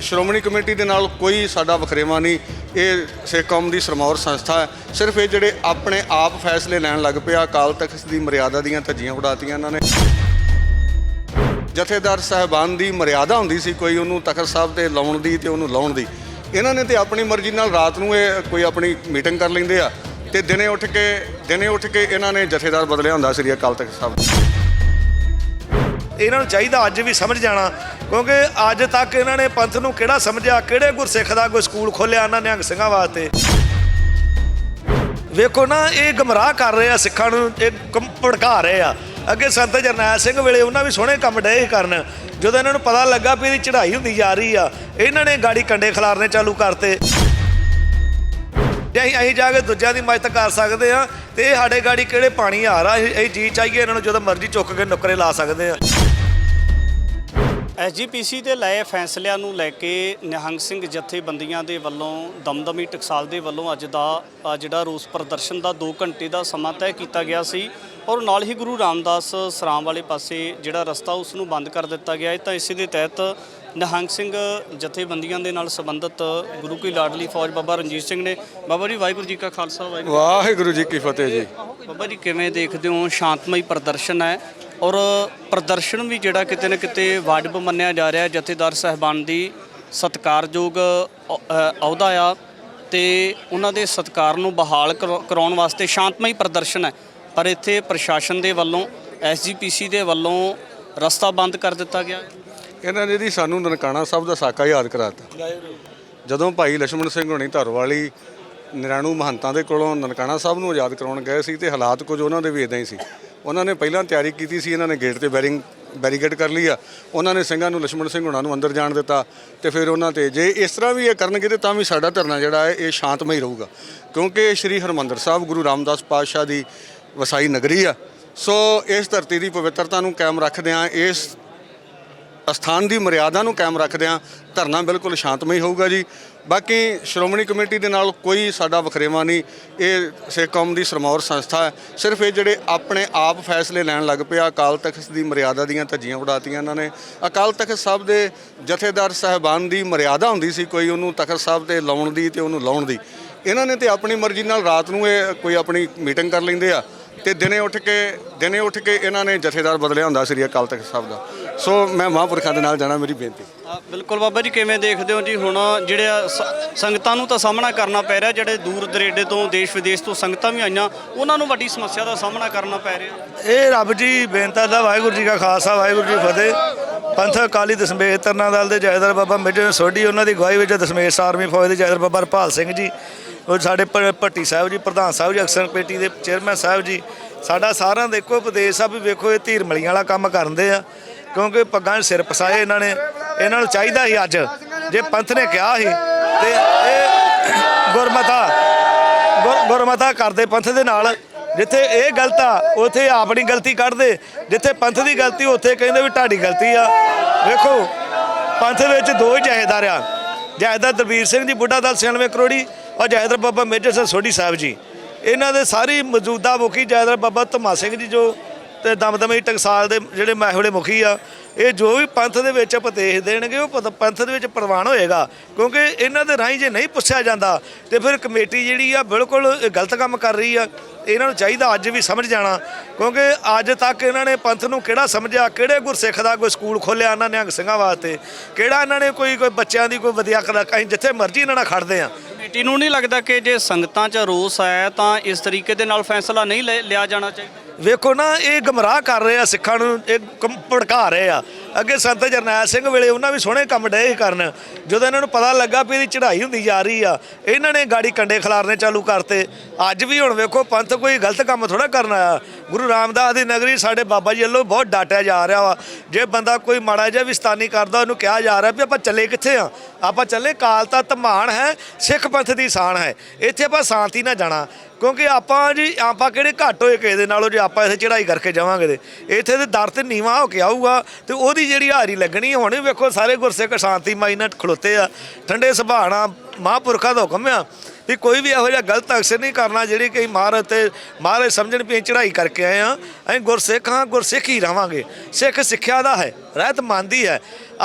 Shiromani committee ਦੇ ਨਾਲ ਕੋਈ ਸਾਡਾ ਵਖਰੇਵਾ ਨਹੀਂ। ਇਹ ਸਿੱਖ ਕੌਮ ਦੀ ਸਰਮੌਰ ਸੰਸਥਾ ਹੈ। ਸਿਰਫ ਇਹ ਜਿਹੜੇ ਆਪਣੇ ਆਪ ਫੈਸਲੇ ਲੈਣ ਲੱਗ ਪਿਆ ਅਕਾਲ ਤਖਤ ਦੀ ਮਰਿਆਦਾ ਦੀਆਂ ਧੱਜੀਆਂ ਉਡਾਤੀਆਂ ਇਹਨਾਂ ਨੇ। ਜਥੇਦਾਰ ਸਾਹਿਬਾਨ ਦੀ ਮਰਿਆਦਾ ਹੁੰਦੀ ਸੀ ਕੋਈ ਉਹਨੂੰ ਤਖਤ ਸਾਹਿਬ ਤੇ ਲਾਉਣ ਦੀ ਤੇ ਉਹਨੂੰ ਲਾਉਣ ਦੀ। ਇਹਨਾਂ ਨੇ ਤੇ ਆਪਣੀ ਮਰਜ਼ੀ ਨਾਲ ਰਾਤ ਨੂੰ ਇਹ ਕੋਈ ਆਪਣੀ ਮੀਟਿੰਗ ਕਰ ਲੈਂਦੇ ਆ। ਤੇ ਦਿਨੇ ਉੱਠ ਕੇ, ਦਿਨੇ ਉੱਠ ਕੇ ਇਹਨਾਂ ਨੇ ਜਥੇਦਾਰ ਬਦਲਿਆ ਹੁੰਦਾ ਸ੍ਰੀ ਅਕਾਲ ਤਖਤ ਸਾਹਿਬ। ਇਹਨਾਂ ਨੂੰ ਚਾਹੀਦਾ ਅੱਜ ਵੀ ਸਮਝ ਜਾਣਾ ਕਿਉਂਕਿ ਅੱਜ ਤੱਕ ਇਹਨਾਂ ਨੇ ਪੰਥ ਨੂੰ ਕਿਹੜਾ ਸਮਝਿਆ, ਕਿਹੜੇ ਗੁਰਸਿੱਖ ਦਾ ਕੋਈ ਸਕੂਲ ਖੋਲਿਆ ਇਹਨਾਂ ਨਿਹੰਗ ਸਿੰਘਾਂ ਵਾਸਤੇ? ਵੇਖੋ ਨਾ, ਇਹ ਗਮਰਾਹ ਕਰ ਰਹੇ ਆ ਸਿੱਖਾਂ ਨੂੰ, ਇਹ ਕੰ- ਭੜਕਾ ਰਹੇ ਆ। ਅੱਗੇ ਸੰਤ ਜਰਨੈਲ ਸਿੰਘ ਵੇਲੇ ਉਹਨਾਂ ਵੀ ਸੋਹਣੇ ਕੰਮ ਡੇ ਸੀ ਕਰਨ। ਜਦੋਂ ਇਹਨਾਂ ਨੂੰ ਪਤਾ ਲੱਗਾ ਵੀ ਇਹਦੀ ਚੜ੍ਹਾਈ ਹੁੰਦੀ ਜਾ ਰਹੀ ਆ, ਇਹਨਾਂ ਨੇ ਗਾੜੀ ਕੰਡੇ ਖਿਲਾਰਨੇ ਚਾਲੂ ਕਰਤੇ। ਜੇ ਅਸੀਂ ਅਸੀਂ ਜਾ ਕੇ ਦੂਜਿਆਂ ਦੀ ਮਦਦ ਕਰ ਸਕਦੇ ਆ, ਤੇ ਇਹ ਸਾਡੇ ਗਾੜੀ ਕਿਹੜੇ ਪਾਣੀ ਆ ਰਹਾ ਇਹ ਇਹ ਜੀ ਚਾਹੀਏ ਇਹਨਾਂ ਨੂੰ ਜਦੋਂ ਮਰਜ਼ੀ ਚੁੱਕ ਕੇ ਨੁਕਰੇ ਲਾ ਸਕਦੇ ਆ। ਐਸਜੀਪੀਸੀ ਦੇ ਲਏ ਫੈਸਲਿਆਂ ਨੂੰ ਲੈ ਕੇ ਨਿਹੰਗ ਸਿੰਘ ਜਥੇਬੰਦੀਆਂ ਦੇ ਵੱਲੋਂ ਦਮਦਮੀ ਟਕਸਾਲ ਦੇ ਵੱਲੋਂ ਅੱਜ ਦਾ ਜਿਹੜਾ ਰੋਸ ਪ੍ਰਦਰਸ਼ਨ ਦਾ 2 ਘੰਟੇ ਦਾ ਸਮਾਂ ਤੈਅ ਕੀਤਾ ਗਿਆ ਸੀ ਔਰ ਨਾਲ ਹੀ ਗੁਰੂ ਰਾਮਦਾਸ ਸਰਾਮ ਵਾਲੇ ਪਾਸੇ ਜਿਹੜਾ ਰਸਤਾ ਉਸ ਨੂੰ ਬੰਦ ਕਰ ਦਿੱਤਾ ਗਿਆ ਹੈ। ਤਾਂ ਇਸੇ ਦੇ ਤਹਿਤ ਨਿਹੰਗ ਸਿੰਘ ਜਥੇਬੰਦੀਆਂ ਦੇ ਨਾਲ ਸੰਬੰਧਿਤ ਗੁਰੂ ਕੀ ਲਾਡਲੀ ਫੌਜ ਬਾਬਾ ਰਣਜੀਤ ਸਿੰਘ ਨੇ ਬਾਬਾ ਜੀ ਵਾਹਿਗੁਰੂ ਜੀ ਕਾ ਖਾਲਸਾ ਵਾਹਿਗੁਰੂ ਵਾਹਿਗੁਰੂ ਜੀ ਕੀ ਫਤਿਹ ਜੀ। ਬਾਬਾ ਜੀ ਕਿਵੇਂ ਦੇਖਦੇ ਹੋ? ਸ਼ਾਂਤਮਈ ਪ੍ਰਦਰਸ਼ਨ ਹੈ। ਔਰ ਪ੍ਰਦਰਸ਼ਨ ਵੀ ਜਿਹੜਾ ਕਿਤੇ ਨਾ ਕਿਤੇ ਵਾਜਬ ਮੰਨਿਆ ਜਾ ਰਿਹਾ ਜਥੇਦਾਰ ਸਹਿਬਾਨ ਦੀ ਸਤਕਾਰਯੋਗ ਅਹੁਦਾ ਆ ਤੇ ਉਹਨਾਂ ਦੇ ਸਤਕਾਰ ਨੂੰ ਬਹਾਲ ਕਰਾਉਣ ਵਾਸਤੇ ਸ਼ਾਂਤਮਈ ਪ੍ਰਦਰਸ਼ਨ ਹੈ। ਪਰ ਇੱਥੇ ਪ੍ਰਸ਼ਾਸਨ ਦੇ ਵੱਲੋਂ ਐਸਜੀਪੀਸੀ ਦੇ ਵੱਲੋਂ ਰਸਤਾ ਬੰਦ ਕਰ ਦਿੱਤਾ ਗਿਆ। ਇਹਨਾਂ ਨੇ ਦੀ ਸਾਨੂੰ ਨਨਕਾਣਾ ਸਾਹਿਬ ਦਾ ਸਾਕਾ ਯਾਦ ਕਰਾਤਾ। ਜਦੋਂ ਭਾਈ ਲక్ష్మణ ਸਿੰਘ ਹੋਣੀ ਧਰਵਾਲੀ, ਨਿਰਾਣੂ ਮਹੰਤਾਂ ਦੇ ਕੋਲੋਂ ਨਨਕਾਣਾ ਸਾਹਿਬ ਨੂੰ ਆਜ਼ਾਦ ਕਰਾਉਣ ਗਏ ਸੀ ਤੇ ਹਾਲਾਤ ਕੁਝ ਉਹਨਾਂ ਦੇ ਵੀ ਇਦਾਂ ਹੀ ਸੀ। ਉਹਨਾਂ ਨੇ ਪਹਿਲਾਂ ਤਿਆਰੀ ਕੀਤੀ ਸੀ, ਇਹਨਾਂ ਨੇ ਗੇਟ ਤੇ ਬੈਰਿੰਗ ਬੈਰੀਗੇਡ ਕਰ ਲਈ ਆ। ਉਹਨਾਂ ਨੇ ਸਿੰਘਾਂ ਨੂੰ ਲక్ష్మణ ਸਿੰਘ ਹੁਣਾਂ ਨੂੰ ਅੰਦਰ ਜਾਣ ਦਿੱਤਾ ਤੇ ਫਿਰ ਉਹਨਾਂ ਤੇ ਜੇ ਇਸ ਤਰ੍ਹਾਂ ਵੀ ਇਹ ਕਰਨਗੇ ਤੇ ਤਾਂ ਵੀ ਸਾਡਾ ਧਰਨਾ ਜਿਹੜਾ ਹੈ, ਇਹ ਸ਼ਾਂਤਮਈ ਰਹੂਗਾ। ਕਿਉਂਕਿ ਸ੍ਰੀ ਹਰਮੰਦਰ ਸਾਹਿਬ, ਗੁਰੂ ਰਾਮਦਾਸ ਪਾਤਸ਼ਾਹ ਦੀ ਵਸਾਈ ਨਗਰੀ ਆ। ਸੋ ਇਸ ਧਰਤੀ ਦੀ ਪਵਿੱਤਰਤਾ ਨੂੰ ਕਾਇਮ ਰੱਖਦੇ ਆ ਇਸ ਅਸਥਾਨ ਦੀ ਮਰਿਆਦਾ ਨੂੰ ਕਾਇਮ ਰੱਖਦਿਆਂ ਧਰਨਾ ਬਿਲਕੁਲ ਸ਼ਾਂਤਮਈ ਹੋਊਗਾ ਜੀ। ਬਾਕੀ ਸ਼੍ਰੋਮਣੀ ਕਮੇਟੀ ਦੇ ਨਾਲ ਕੋਈ ਸਾਡਾ ਵਖਰੇਵਾ ਨਹੀਂ, ਇਹ ਸਿੱਖ ਕੌਮ ਦੀ ਸਰਮੌਰ ਸੰਸਥਾ ਹੈ। ਸਿਰਫ ਇਹ ਜਿਹੜੇ ਆਪਣੇ ਆਪ ਫੈਸਲੇ ਲੈਣ ਲੱਗ ਪਿਆ ਅਕਾਲ ਤਖਤ ਦੀ ਮਰਿਆਦਾ ਦੀਆਂ ਧੱਜੀਆਂ ਉਡਾਤੀਆਂ ਇਹਨਾਂ ਨੇ। ਅਕਾਲ ਤਖਤ ਸਾਹਿਬ ਦੇ ਜਥੇਦਾਰ ਸਾਹਿਬਾਨ ਦੀ ਮਰਿਆਦਾ ਹੁੰਦੀ ਸੀ ਕੋਈ, ਉਹਨੂੰ ਤਖਤ ਸਾਹਿਬ ਤੇ ਲਾਉਣ ਦੀ ਤੇ ਉਹਨੂੰ ਲਾਉਣ ਦੀ। ਇਹਨਾਂ ਨੇ ਤੇ ਆਪਣੀ ਮਰਜ਼ੀ ਨਾਲ ਰਾਤ ਨੂੰ ਇਹ ਕੋਈ ਆਪਣੀ ਮੀਟਿੰਗ ਕਰ ਲੈਂਦੇ ਆ। ਤੇ ਦਿਨੇ ਉੱਠ ਕੇ, ਦਿਨੇ ਉੱਠ ਕੇ ਇਹਨਾਂ ਨੇ ਜਥੇਦਾਰ ਬਦਲਿਆ ਹੁੰਦਾ ਸ੍ਰੀ ਅਕਾਲ ਤਖਤ ਸਾਹਿਬ ਦਾ। ਸੋ ਮੈਂ ਮਹਾਂਪੁਰਖਾਂ ਦੇ ਨਾਲ ਜਾਣਾ ਮੇਰੀ ਬੇਨਤੀ। ਬਿਲਕੁਲ ਬਾਬਾ ਜੀ ਕਿਵੇਂ ਦੇਖਦੇ ਹੋ ਜੀ? ਹੁਣ ਜਿਹੜੇ ਆ ਸ- ਸੰਗਤਾਂ ਨੂੰ ਤਾਂ ਸਾਹਮਣਾ ਕਰਨਾ ਪੈ ਰਿਹਾ ਜਿਹੜੇ ਦੂਰ ਦਰੇਡੇ ਤੋਂ ਦੇਸ਼ ਵਿਦੇਸ਼ ਤੋਂ ਸੰਗਤਾਂ ਵੀ ਆਈਆਂ ਉਹਨਾਂ ਨੂੰ ਵੱਡੀ ਸਮੱਸਿਆ ਦਾ ਸਾਹਮਣਾ ਕਰਨਾ ਪੈ ਰਿਹਾ। ਇਹ ਰੱਬ ਜੀ ਬੇਨਤਾ ਦਾ ਵਾਹਿਗੁਰੂ ਜੀ ਕਾ ਖਾਲਸਾ ਵਾਹਿਗੁਰੂ ਜੀ ਫਤਿਹ। ਪੰਥਕ ਅਕਾਲੀ ਦਸਮੇਸ਼ ਤਰਨਾ ਦਲ ਦੇ ਜੈਦਰ ਬਾਬਾ ਮੇਜਰ ਸੋਢੀ ਉਹਨਾਂ ਦੀ ਅਗਵਾਈ ਵਿੱਚ ਦਸਮੇਸ਼ ਆਰਮੀ ਫੌਜ ਦੇ ਜੈਦਰ ਬਾਬਾ ਹਰਪਾਲ ਸਿੰਘ ਜੀ ਉਹ ਸਾਡੇ ਭੱਟੀ ਸਾਹਿਬ ਜੀ ਪ੍ਰਧਾਨ ਸਾਹਿਬ ਜੀ ਅਕਸਰ ਕਮੇਟੀ ਦੇ ਚੇਅਰਮੈਨ ਸਾਹਿਬ ਜੀ ਸਾਡਾ ਸਾਰਿਆਂ ਦਾ ਇੱਕੋ ਉਪਦੇਸ਼ ਆ ਵੀ ਵੇਖੋ ਇਹ ਧੀਰ ਮਲੀਆਂ ਵਾਲਾ ਕੰਮ ਕਰਦੇ ਆ। ਕਿਉਂਕਿ ਪੱਗਾਂ 'ਚ ਸਿਰ ਪਸਾਏ ਇਹਨਾਂ ਨੇ, ਇਹਨਾਂ ਨੂੰ ਚਾਹੀਦਾ ਸੀ ਅੱਜ। ਜੇ ਪੰਥ ਨੇ ਕਿਹਾ ਸੀ, ਤੇ ਇਹ ਗੁਰਮਤਾ, ਗੁਰ- ਗੁਰਮਤਾ ਕਰਦੇ ਪੰਥ ਦੇ ਨਾਲ। ਜਿੱਥੇ ਇਹ ਗਲਤ ਆ, ਉਥੇ ਆਪਣੀ ਗਲਤੀ ਕੱਢਦੇ। ਜਿੱਥੇ ਪੰਥ ਦੀ ਗਲਤੀ, ਉੱਥੇ ਕਹਿੰਦੇ ਵੀ ਤੁਹਾਡੀ ਗਲਤੀ ਆ। ਵੇਖੋ, ਪੰਥ ਵਿੱਚ ਦੋ ਹੀ ਜਹੇਦਾਰ ਆ। ਜਹੇਦਾਰ ਦਰਬੀਰ ਸਿੰਘ ਜੀ, ਬੁੱਢਾ ਦਲ 96 ਕਰੋੜੀ, ਔਰ ਜਹੇਦਾਰ ਬਾਬਾ ਮੇਜਰ ਸਿੰਘ ਸੋਢੀ ਸਾਹਿਬ ਜੀ। ਇਹਨਾਂ ਦੇ ਸਾਰੀ ਮੌਜੂਦਾ ਮੁਖੀ ਜਹੇਦਾਰ ਬਾਬਾ ਧਮਾ ਸਿੰਘ ਜੀ, ਜੋ ਤੇ ਦਮਦਮੀ ਟਕਸਾਲ ਦੇ ਜਿਹੜੇ ਮਾਹੌਲੇ ਮੁਖੀ ਆ, ਇਹ ਜੋ ਵੀ ਪੰਥ ਦੇ ਵਿੱਚ ਉਪਦੇਸ਼ ਦੇਣਗੇ, ਉਹ ਪੰਥ ਦੇ ਵਿੱਚ ਪ੍ਰਵਾਨ ਹੋਏਗਾ। ਕਿਉਂਕਿ ਇਹਨਾਂ ਦੇ ਰਾਹੀਂ ਜੇ ਨਹੀਂ ਪੁੱਛਿਆ ਜਾਂਦਾ, ਤੇ ਫਿਰ ਕਮੇਟੀ ਜਿਹੜੀ ਆ ਬਿਲਕੁਲ ਗਲਤ ਕੰਮ ਕਰ ਰਹੀ ਆ। ਇਹਨਾਂ ਨੂੰ ਚਾਹੀਦਾ ਅੱਜ ਵੀ ਸਮਝ ਜਾਣਾ। ਕਿਉਂਕਿ ਅੱਜ ਤੱਕ ਇਹਨਾਂ ਨੇ ਪੰਥ ਨੂੰ ਕਿਹੜਾ ਸਮਝਿਆ, ਕਿਹੜੇ ਗੁਰਸਿੱਖ ਦਾ ਕੋਈ ਸਕੂਲ ਖੋਲਿਆ ਇਹਨਾਂ ਨਿਹੰਗ ਸਿੰਘਾਂ ਵਾਸਤੇ? ਕਿਹੜਾ ਇਹਨਾਂ ਨੇ ਕੋਈ ਕੋਈ ਬੱਚਿਆਂ ਦੀ ਕੋਈ ਵਧੀਆ ਕਲਾ ਅਸੀਂ ਜਿੱਥੇ ਮਰਜ਼ੀ ਇਹਨਾਂ ਨਾਲ ਖੜਦੇ ਆ। ਕਮੇਟੀ ਨੂੰ ਨਹੀਂ ਲੱਗਦਾ ਕਿ ਜੇ ਸੰਗਤਾਂ 'ਚ ਰੋਸ ਹੈ, ਤਾਂ ਇਸ ਤਰੀਕੇ ਦੇ ਨਾਲ ਫੈਸਲਾ ਨਹੀਂ ਲਿ- ਲਿਆ ਜਾਣਾ ਚਾਹੀਦਾ? ਵੇਖੋ ਨਾ ਇਹ ਗਮਰਾਹ ਕਰ ਰਹੇ ਆ ਸਿੱਖਾਂ ਨੂੰ ਇਹ ਕੰ- ਭੜਕਾ ਰਹੇ ਆ। ਅੱਗੇ ਸੰਤ ਜਰਨੈਲ ਸਿੰਘ ਵੇਲੇ ਉਹਨਾਂ ਵੀ ਸੋਹਣੇ ਕੰਮ ਡਏ ਸੀ ਕਰਨ। ਜਦੋਂ ਇਹਨਾਂ ਨੂੰ ਪਤਾ ਲੱਗਾ ਵੀ ਇਹਦੀ ਚੜ੍ਹਾਈ ਹੁੰਦੀ ਜਾ ਰਹੀ ਆ, ਇਹਨਾਂ ਨੇ ਗਾੜੀ ਕੰਡੇ ਖਿਲਾਰਨੇ ਚਾਲੂ ਕਰਤੇ। ਅੱਜ ਵੀ ਹੁਣ ਵੇਖੋ ਪੰਥ ਕੋਈ ਗਲਤ ਕੰਮ ਥੋੜਾ ਕਰਨ ਆਇਆ। ਗੁਰੂ ਰਾਮਦਾਸ ਦੀ ਨਗਰੀ ਸਾਡੇ ਬਾਬਾ ਜੀ ਵੱਲੋਂ ਬਹੁਤ ਡਾਟਿਆ ਜਾ ਰਿਹਾ ਵਾ। ਜੇ ਬੰਦਾ ਕੋਈ ਮਾੜਾ ਜਿਹਾ ਵੀ ਸਤਾਨੀ ਕਰਦਾ, ਉਹਨੂੰ ਕਿਹਾ ਜਾ ਰਿਹਾ ਵੀ ਆਪਾਂ ਚੱਲੇ ਕਿੱਥੇ ਆ? ਆਪਾਂ ਚੱਲੇ ਕਾਲ ਤਾਂ ਧਮਾਨ ਹੈ, ਸਿੱਖ ਪੰਥ ਦੀ ਸ਼ਾਨ ਹੈ। ਇੱਥੇ ਆਪਾਂ ਸ਼ਾਂਤੀ ਨਾਲ ਜਾਣਾ। ਕਿਉਂਕਿ ਆਪਾਂ ਜੀ, ਆਪਾਂ ਕਿਹੜੇ ਘੱਟ ਹੋਏ ਕਿਸੇ ਦੇ ਨਾਲੋਂ ਜੇ ਆਪਾਂ ਇੱਥੇ ਚੜ੍ਹਾਈ ਕਰਕੇ ਜਾਵਾਂਗੇ ਤੇ। ਇੱਥੇ ਤੇ ਦਰ ਤੇ ਨੀਵਾ ਹੋ ਕੇ ਆਊਗਾ ਤੇ ਉਹਦੀ ਜਿਹੜੀ ਹਾਰੀ ਲੱਗਣੀ, ਹੁਣ ਵੀ ਵੇਖੋ ਸਾਰੇ ਗੁਰਸਿੱਖ ਸ਼ਾਂਤੀ ਮਾਈ ਨਾਲ ਖਲੋਤੇ ਆ। ਠੰਡੇ ਸੁਭਾਣਾ ਮਹਾਂਪੁਰਖਾਂ ਦਾ ਹੁਕਮ ਆ ਵੀ ਕੋਈ ਵੀ ਇਹੋ ਜਿਹਾ ਗਲਤ ਅਕਸਰ ਨਹੀਂ ਕਰਨਾ ਜਿਹੜੀ ਕਿ ਮਹਾਰਾਜ ਤੇ ਮਹਾਰਾਜ ਸਮਝਣ ਵੀ ਅਸੀਂ ਚੜ੍ਹਾਈ ਕਰਕੇ ਆਏ ਆ ਅਸੀਂ ਗੁਰਸਿੱਖ ਹਾਂ ਗੁਰਸਿੱਖ ਹੀ ਰਵਾਂਗੇ। ਸਿੱਖ ਸਿੱਖਿਆ ਦਾ ਹੈ, ਰਹਿਤ ਮੰਨਦੀ ਹੈ।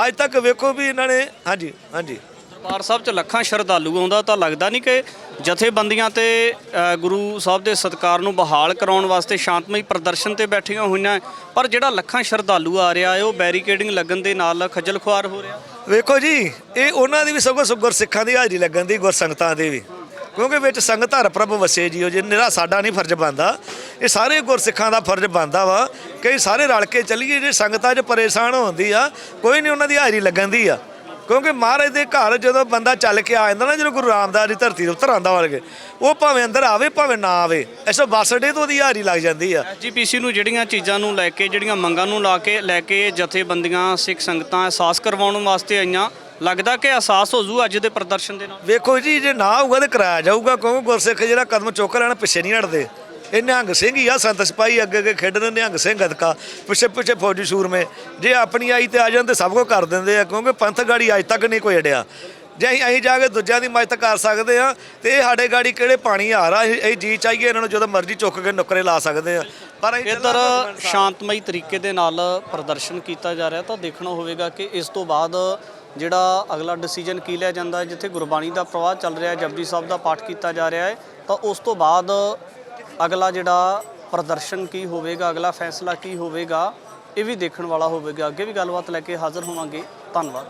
ਅੱਜ ਤੱਕ ਵੇਖੋ ਵੀ ਇਹਨਾਂ ਨੇ, ਹਾਂਜੀ ਹਾਂਜੀ। ਦਰਬਾਰ ਸਾਹਿਬ 'ਚ ਲੱਖਾਂ ਸ਼ਰਧਾਲੂ ਆਉਂਦਾ, ਤਾਂ ਲੱਗਦਾ ਨਹੀਂ ਕਿ ਜਥੇਬੰਦੀਆਂ ਤੇ ਗੁਰੂ ਸਾਹਿਬ ਦੇ ਸਤਕਾਰ ਨੂੰ ਬਹਾਲ ਕਰਾਉਣ ਵਾਸਤੇ ਸ਼ਾਂਤਮਈ ਪ੍ਰਦਰਸ਼ਨ ਤੇ ਬੈਠੀਆਂ ਹੋਈਆਂ ਪਰ ਜਿਹੜਾ ਲੱਖਾਂ ਸ਼ਰਧਾਲੂ ਆ ਰਿਹਾ ਹੈ, ਉਹ ਬੈਰੀਕੇਡਿੰਗ ਲੱਗਣ ਦੇ ਨਾਲ ਖੱਜਲ ਖੁਆਰ ਹੋ ਰਿਹਾ। ਵੇਖੋ ਜੀ, ਇਹ ਉਹਨਾਂ ਦੀ ਵੀ ਸਗੋਂ ਗੁਰ ਸਿੱਖਾਂ ਦੀ ਹਾਜ਼ਰੀ ਲੱਗਣ ਦੀ ਗੁਰਸੰਗਤਾਂ ਦੀ ਵੀ। ਕਿਉਂਕਿ ਵਿੱਚ ਸੰਗਤ ਹਰ ਪ੍ਰਭ ਵਸੇ ਜੀ, ਉਹ ਜੇ ਨਿਹਰਾ ਸਾਡਾ ਨਹੀਂ ਫਰਜ਼ ਬਣਦਾ, ਇਹ ਸਾਰੇ ਗੁਰਸਿੱਖਾਂ ਦਾ ਫਰਜ਼ ਬਣਦਾ ਵਾ ਕਈ ਸਾਰੇ ਰਲ ਕੇ ਚੱਲੀਏ, ਜੇ ਸੰਗਤਾਂ 'ਚ ਪਰੇਸ਼ਾਨ ਹੁੰਦੀ ਆ, ਕੋਈ ਨਹੀਂ ਉਹਨਾਂ ਦੀ ਹਾਜ਼ਰੀ ਲੱਗਣ ਦੀ ਆ। ਕਿਉਂਕਿ ਮਹਾਰਾਜ ਦੇ ਘਰ ਜਦੋਂ ਬੰਦਾ ਚੱਲ ਕੇ ਆ ਜਾਂਦਾ ਨਾ ਜਦੋਂ ਗੁਰੂ ਰਾਮਦਾਸ ਦੀ ਧਰਤੀ ਦੇ ਉੱਤਰ ਆਂਦਾ ਵਰਗੇ ਉਹ ਭਾਵੇਂ ਅੰਦਰ ਆਵੇ ਭਾਵੇਂ ਨਾ ਆਵੇ ਐਸੋ ਬੱਸ ਅੱਡੇ ਤੋਂ ਉਹਦੀ ਹਾਜ਼ਰੀ ਲੱਗ ਜਾਂਦੀ ਆ। ਐਸਜੀਪੀਸੀ ਨੂੰ ਜਿਹੜੀਆਂ ਚੀਜ਼ਾਂ ਨੂੰ ਲੈ ਕੇ ਜਿਹੜੀਆਂ ਮੰਗਾਂ ਨੂੰ ਲਾ ਕੇ ਲੈ ਕੇ ਜਥੇਬੰਦੀਆਂ ਸਿੱਖ ਸੰਗਤਾਂ ਅਹਿਸਾਸ ਕਰਵਾਉਣ ਵਾਸਤੇ ਆਈਆਂ ਲੱਗਦਾ ਕਿ ਅਹਿਸਾਸ ਹੋ ਜੂ ਅੱਜ ਦੇ ਪ੍ਰਦਰਸ਼ਨ ਦੇ ਨਾਲ? ਵੇਖੋ ਜੀ ਜੇ ਨਾ ਹੋਊਗਾ ਤੇ ਕਰਾਇਆ ਜਾਊਗਾ ਕਿਉਂਕਿ ਗੁਰਸਿੱਖ ਜਿਹੜਾ ਕਦਮ ਚੁੱਕ ਲੈਣਾ ਪਿੱਛੇ ਨਹੀਂ ਹਟਦੇ। ਇਹ ਨਿਹੰਗ ਸਿੰਘ ਹੀ ਆ ਸੰਤ ਸਿਪਾਹੀ ਅੱਗੇ ਅੱਗੇ ਖੇਡਣ ਨਿਹੰਗ ਸਿੰਘ ਗਤਕਾ ਪਿੱਛੇ ਪਿੱਛੇ ਫੌਜੀ ਸੂਰਮੇ। ਜੇ ਆਪਣੀ ਆਈ ਤੇ ਆ ਜਾਣ ਤੇ ਸਭ ਕੁਝ ਕਰ ਦਿੰਦੇ ਆ ਕਿਉਂਕਿ ਪੰਥ ਗਾੜੀ ਅੱਜ ਤੱਕ ਨਹੀਂ ਕੋਈ ਅੜਿਆ। ਜੇ ਅਸੀਂ ਅਸੀਂ ਜਾ ਕੇ ਦੂਜਿਆਂ ਦੀ ਮਦਦ ਕਰ ਸਕਦੇ ਆ ਤੇ ਇਹ ਸਾਡੇ ਗਾੜੀ ਕਿਹੜੇ ਪਾਣੀ ਆ ਰਹਾ ਅਸੀਂ ਜੀ ਚਾਹੀਏ ਇਹਨਾਂ ਨੂੰ ਜਦੋਂ ਮਰਜ਼ੀ ਚੁੱਕ ਕੇ ਨੁਕਰੇ ਲਾ ਸਕਦੇ ਆ। ਪਰ ਅਸੀਂ ਇੱਧਰ ਸ਼ਾਂਤਮਈ ਤਰੀਕੇ ਦੇ ਨਾਲ ਪ੍ਰਦਰਸ਼ਨ ਕੀਤਾ ਜਾ ਰਿਹਾ ਤਾਂ ਦੇਖਣਾ ਹੋਵੇਗਾ ਕਿ ਇਸ ਤੋਂ ਬਾਅਦ ਜਿਹੜਾ ਅਗਲਾ ਡਿਸੀਜਨ ਕੀ ਲਿਆ ਜਾਂਦਾ ਜਿੱਥੇ ਗੁਰਬਾਣੀ ਦਾ ਪ੍ਰਵਾਹ ਚੱਲ ਰਿਹਾ ਜਪਜੀ ਸਾਹਿਬ ਦਾ ਪਾਠ ਕੀਤਾ ਜਾ ਰਿਹਾ ਹੈ ਤਾਂ ਉਸ ਤੋਂ ਬਾਅਦ ਅਗਲਾ ਜਿਹੜਾ ਪ੍ਰਦਰਸ਼ਨ ਕੀ ਹੋਵੇਗਾ, ਅਗਲਾ ਫੈਸਲਾ ਕੀ ਹੋਵੇਗਾ, ਇਹ ਵੀ ਦੇਖਣ ਵਾਲਾ ਹੋਵੇਗਾ। ਅੱਗੇ ਵੀ ਗੱਲਬਾਤ ਲੈ ਕੇ ਹਾਜ਼ਰ ਹੋਵਾਂਗੇ। ਧੰਨਵਾਦ।